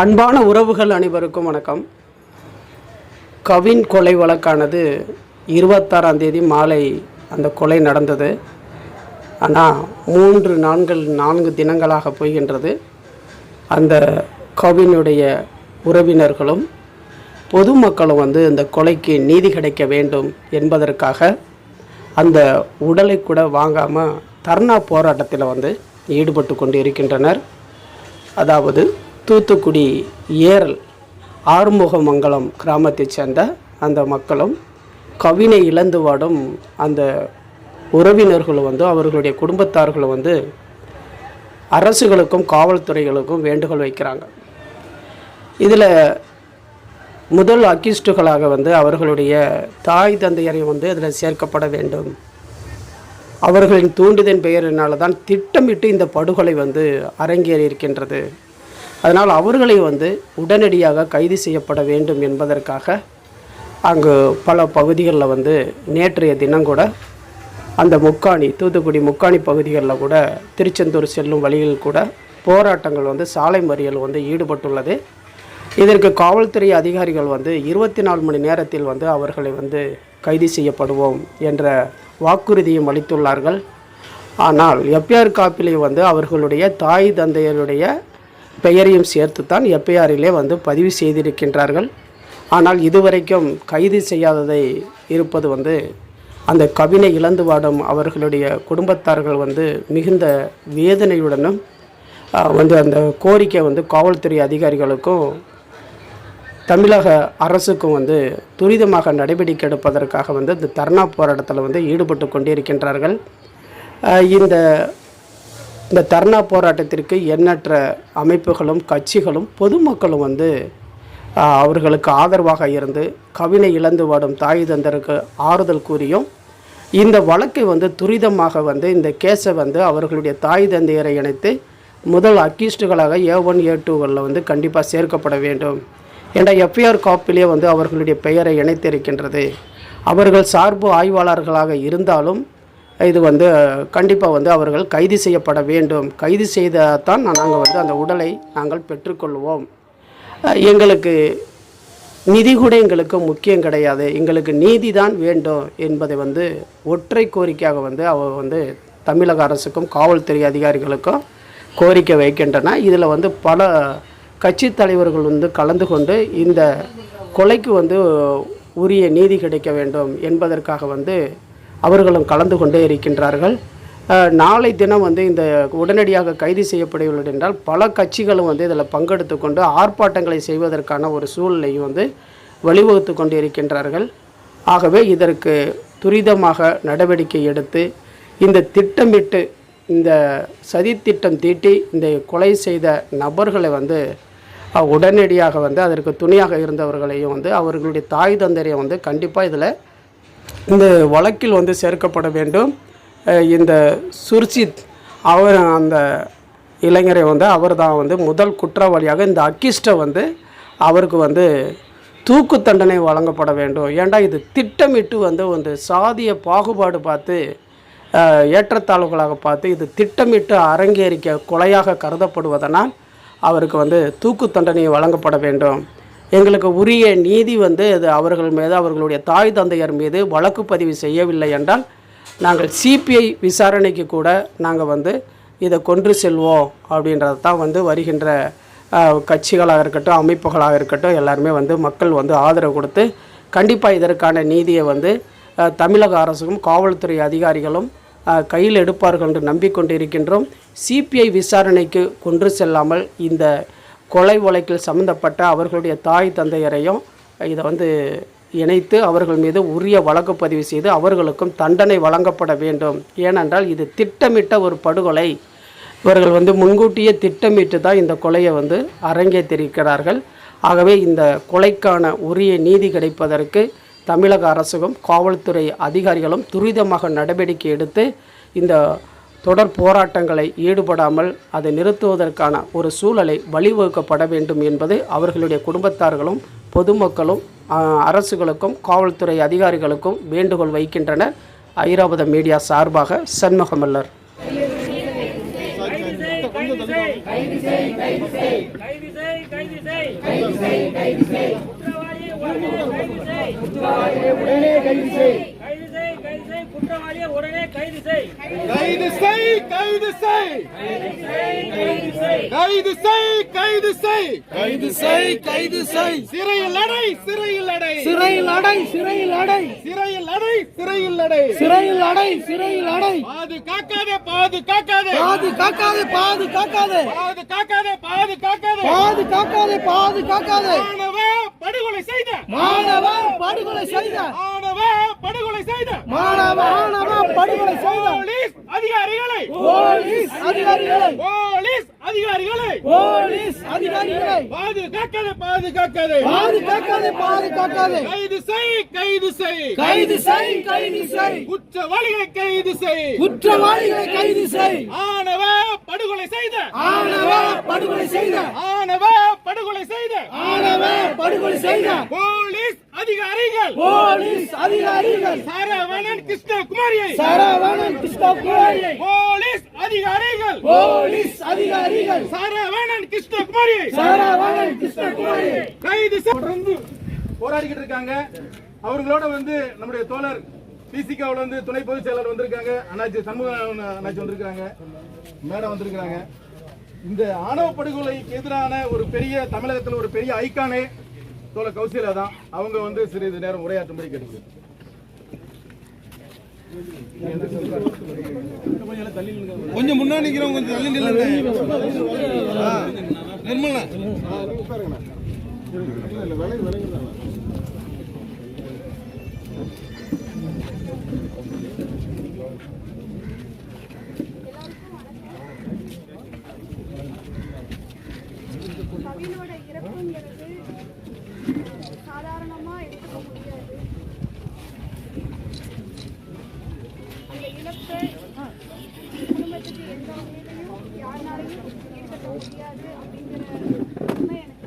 அன்பான உறவுகள் அனைவருக்கும் வணக்கம். கவின் கொலை வழக்கானது இருபத்தாறாம் தேதி மாலை அந்த கொலை நடந்தது. ஆனால் மூன்று நான்கள் நான்கு தினங்களாக போகின்றது. அந்த கவினுடைய உறவினர்களும் பொதுமக்களும் வந்து இந்த கொலைக்கு நீதி கிடைக்க வேண்டும் என்பதற்காக அந்த உடலை கூட வாங்காமல் தர்ணா போராட்டத்தில் வந்து ஈடுபட்டு கொண்டு இருக்கின்றனர் அதாவது தூத்துக்குடி ஏரல் ஆறுமுகமங்கலம் கிராமத்தைச் சேர்ந்த அந்த மக்களும் கவினை இழந்து வாடும் அந்த உறவினர்களும் வந்து அவர்களுடைய குடும்பத்தார்களும் வந்து அரசுகளுக்கும் காவல்துறைகளுக்கும் வேண்டுகோள் வைக்கிறாங்க. இதில் முதல் அக்கிஸ்டுகளாக வந்து அவர்களுடைய தாய் தந்தையரை வந்து அதில் சேர்க்கப்பட வேண்டும். அவர்களின் தூண்டுதன் பெயரினால தான் திட்டமிட்டு இந்த படுகொலை வந்து அரங்கேறி இருக்கின்றது அதனால் அவர்களை வந்து உடனடியாக கைது செய்யப்பட வேண்டும் என்பதற்காக அங்கு பல பகுதிகளில் வந்து நேற்றைய தினம் கூட அந்த முக்காணி தூத்துக்குடி முக்காணி பகுதிகளில் கூட திருச்செந்தூர் செல்லும் வழியில் கூட போராட்டங்கள் வந்து சாலை மறியல் வந்து ஈடுபட்டுள்ளது. இதற்கு காவல்துறை அதிகாரிகள் வந்து இருபத்தி நாலு மணி நேரத்தில் வந்து அவர்களை வந்து கைது செய்யப்படுவோம் என்ற வாக்குறுதியும் அளித்துள்ளார்கள். ஆனால் எப்ஆர் காப்பிலே வந்து அவர்களுடைய தாய் தந்தையருடைய பெயரையும் சேர்த்துத்தான் எப்ஐஆரிலே வந்து பதிவு செய்திருக்கின்றார்கள். ஆனால் இதுவரைக்கும் கைது செய்யாததை இருப்பது வந்து அந்த கவினை இழந்து வாடும் அவர்களுடைய குடும்பத்தார்கள் வந்து மிகுந்த வேதனையுடனும் வந்து அந்த கோரிக்கை வந்து காவல்துறை அதிகாரிகளுக்கும் தமிழக அரசுக்கும் வந்து துரிதமாக நடவடிக்கை எடுப்பதற்காக வந்து இந்த தர்ணா போராட்டத்தில் வந்து ஈடுபட்டு கொண்டிருக்கின்றார்கள். இந்த இந்த தர்ணா போராட்டத்திற்கு எண்ணற்ற அமைப்புகளும் கட்சிகளும் பொதுமக்களும் வந்து அவர்களுக்கு ஆதரவாக இருந்து கவினை இழந்து வாடும் தாய் தந்தருக்கு ஆறுதல் கூறியும் இந்த வழக்கை வந்து துரிதமாக வந்து இந்த கேஸை வந்து அவர்களுடைய தாய் தந்தையரை இணைத்து முதல் அக்யூஸ்டுகளாக ஏ ஒன் ஏ டூகளில் வந்து கண்டிப்பாக சேர்க்கப்பட வேண்டும் என்ற எஃப்ஐஆர் காப்பிலே வந்து அவர்களுடைய பெயரை இணைத்திருக்கின்றது. அவர்கள் சார்பு ஆய்வாளர்களாக இருந்தாலும் இது வந்து கண்டிப்பாக வந்து அவர்கள் கைது செய்யப்பட வேண்டும். கைது செய்தால் நாங்கள் வந்து அந்த உடலை நாங்கள் பெற்றுக்கொள்வோம். எங்களுக்கு நிதி கூட எங்களுக்கு முக்கியம் கிடையாது. எங்களுக்கு நீதி தான் வேண்டும் என்பதை வந்து ஒற்றை கோரிக்கையாக வந்து அவர் வந்து தமிழக அரசுக்கும் காவல்துறை அதிகாரிகளுக்கும் கோரிக்கை வைக்கின்றன. இதில் வந்து பல கட்சி தலைவர்கள் வந்து கலந்து கொண்டு இந்த கொலைக்கு வந்து உரிய நீதி கிடைக்க வேண்டும் என்பதற்காக வந்து அவர்களும் கலந்து கொண்டே இருக்கின்றார்கள். நாளை தினம் வந்து இந்த உடனடியாக கைது செய்யப்படவில்லை என்றால் பல கட்சிகளும் வந்து இதில் பங்கெடுத்து கொண்டு ஆர்ப்பாட்டங்களை செய்வதற்கான ஒரு சூழ்நிலையும் வந்து வழிவகுத்து கொண்டு இருக்கின்றார்கள். ஆகவே இதற்கு துரிதமாக நடவடிக்கை எடுத்து இந்த திட்டமிட்டு இந்த சதித்திட்டம் தீட்டி இந்த கொலை செய்த நபர்களை வந்து உடனடியாக வந்து அதற்கு துணையாக இருந்தவர்களையும் வந்து அவர்களுடைய தாய் தந்தரையை வந்து கண்டிப்பாக இதில் இந்த வழக்கில் வந்து சேர்க்கப்பட வேண்டும். இந்த சுர்ஜித் அவர் அந்த இளைஞரை வந்து அவர் தான் வந்து முதல் குற்றவாளியாக இந்த அக்கிஸ்ட்டை வந்து அவருக்கு வந்து தூக்கு தண்டனை வழங்கப்பட வேண்டும். ஏண்டா இது திட்டமிட்டு வந்து வந்து சாதிய பாகுபாடு பார்த்து ஏற்றத்தாழ்வுகளாக பார்த்து இது திட்டமிட்டு அரங்கேறிக்க கொலையாக கருதப்படுவதனால் அவருக்கு வந்து தூக்கு தண்டனை வழங்கப்பட வேண்டும். எங்களுக்கு உரிய நீதி வந்து அது அவர்கள் மீது அவர்களுடைய தாய் தந்தையர் மீது வழக்கு பதிவு செய்யவில்லை என்றால் நாங்கள் சிபிஐ விசாரணைக்கு கூட நாங்கள் வந்து இதை கொன்று செல்வோம் அப்படின்றது தான் வந்து வருகின்ற கட்சிகளாக இருக்கட்டும் அமைப்புகளாக இருக்கட்டும் எல்லாருமே வந்து மக்கள் வந்து ஆதரவு கொடுத்து கண்டிப்பாக இதற்கான நீதியை வந்து தமிழக அரசும் காவல்துறை அதிகாரிகளும் கையில் எடுப்பார்கள் என்று நம்பிக்கொண்டு இருக்கின்றோம் சிபிஐ விசாரணைக்கு கொன்று செல்லாமல் இந்த கொலை வழக்கில் சம்பந்தப்பட்ட அவர்களுடைய தாய் தந்தையரையும் இதை வந்து இணைத்து அவர்கள் மீது உரிய வழக்கு பதிவு செய்து அவர்களுக்கும் தண்டனை வழங்கப்பட வேண்டும். ஏனென்றால் இது திட்டமிட்ட ஒரு படுகொலை. இவர்கள் வந்து முன்கூட்டியே திட்டமிட்டு தான் இந்த கொலையை வந்து அரங்கேற்றிருக்கிறார்கள். ஆகவே இந்த கொலைக்கான உரிய நீதி கிடைப்பதற்கு தமிழக அரசும் காவல்துறை அதிகாரிகளும் துரிதமாக நடவடிக்கை எடுத்து இந்த தொடர் போராட்டங்களை ஈடுபடாமல் அதை நிறுத்துவதற்கான ஒரு சூழலை வழிவகுக்கப்பட வேண்டும் என்பது அவர்களுடைய குடும்பத்தார்களும் பொதுமக்களும் அரசுகளுக்கும் காவல்துறை அதிகாரிகளுக்கும் வேண்டுகோள் வைக்கின்றனர். ஐராவத மீடியா சார்பாக சண்முகமல்லர் கைது செய். குற்றவாளியை உடனே கைது செய். கைது செய் கைது செய். கைது செய் கைது செய். கைது செய் கைது செய். கைது செய் சிறையில் அடை சிறையில் அடை சிறையில் அடை சிறையில் அடை சிறையில் அடை சிறையில் அடை சிறையில் அடை சிறையில் அடை பாதுகாக்காதே பாதுகாக்காதே பாது காக்காதே பாது காக்காதே. பாதுகாக்காதே பாதுகாக்காதே பாது காக்காதே பாது காக்காதே. மாணவ படுகொலை செய்த. மாணவ படுகொலை செய்த. மாணவ படுகொலை செய்த. மாணவ மாணவ படுகொலை செய்த. போலீஸ் அதிகாரிகளை. போலீஸ் அதிகாரிகளை. போலீஸ் அதிகாரிகளை போலீஸ் அதிகாரிகளை பாதுகாக்காதே பாதுகாக்காதே. பாது காக்காதே பாது காக்காதே கைது செய் கைது செய். கைது செய் கைது செய். குற்றவாளிகளை கைது செய். குற்றவாளிகளை கைது செய். ஆணவ படுகொலை செய்த. ஆணவ படுகொலை செய்த. ஆணவ படுகொலை செய்த. ஆணவ படுகொலை செய்த. போலீஸ் அதிகாரிகள். போலீஸ் அதிகாரிகள். சரவணன் கிருஷ்ணகுமாரியை. சரவணன் கிருஷ்ணகுமாரியை. போலீஸ் அதிகாரிகள். போலீஸ் அதிகாரிகள். சரவணன் கிருஷ்ணகுமாரியை சரவணன் கிருஷ்ணகுமாரியை கைது தொடர்ந்து போராடிக்கிட்டு இருக்காங்க. அவர்களோட வந்து நம்முடைய தோழர் பிசிகாவில் வந்து துணை பொதுச் செயலாளர் வந்திருக்காங்க. அண்ணாச்சி சண்முக அண்ணாச்சி வந்திருக்காங்க. மேடம் வந்திருக்காங்க. இந்த ஆணவ படுகொலைக்கு எதிரான ஒரு பெரிய தமிழகத்தில் ஒரு பெரிய ஐக்கானே தோழர் கௌசிலா தான் அவங்க வந்து சிறிது நேரம் உரையாற்றும்படி கேட்டுக்கிறேன். கொஞ்சம் முன்னாடி நிக்கிறவங்க கொஞ்சம் தள்ளி நில்லுங்க. நிர்மலா. வாழ்நாளையும் இருக்கட்ட முடியாது அப்படிங்கிற உண்மை எனக்கு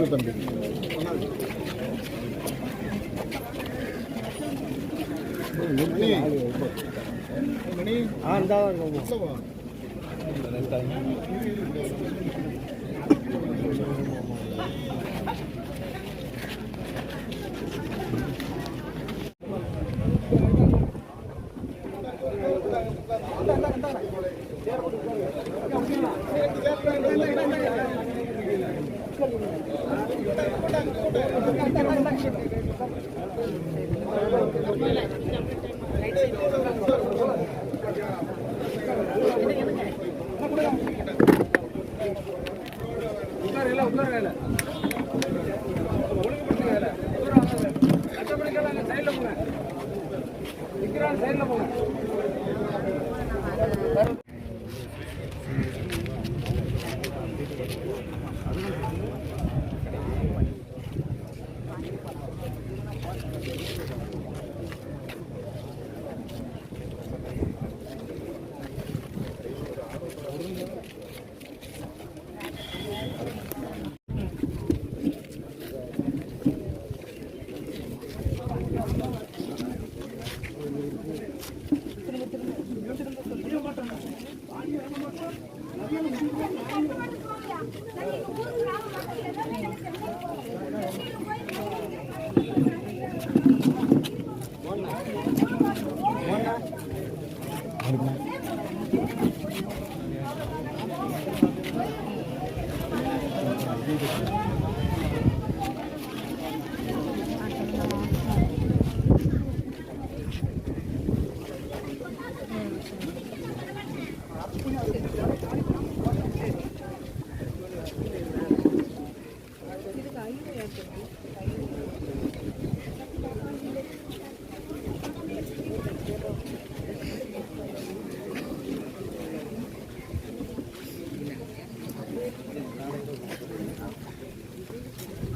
வாங்க தம்பி. மணி சைடில் போங்க சைடில் போங்க Oh, Thank you.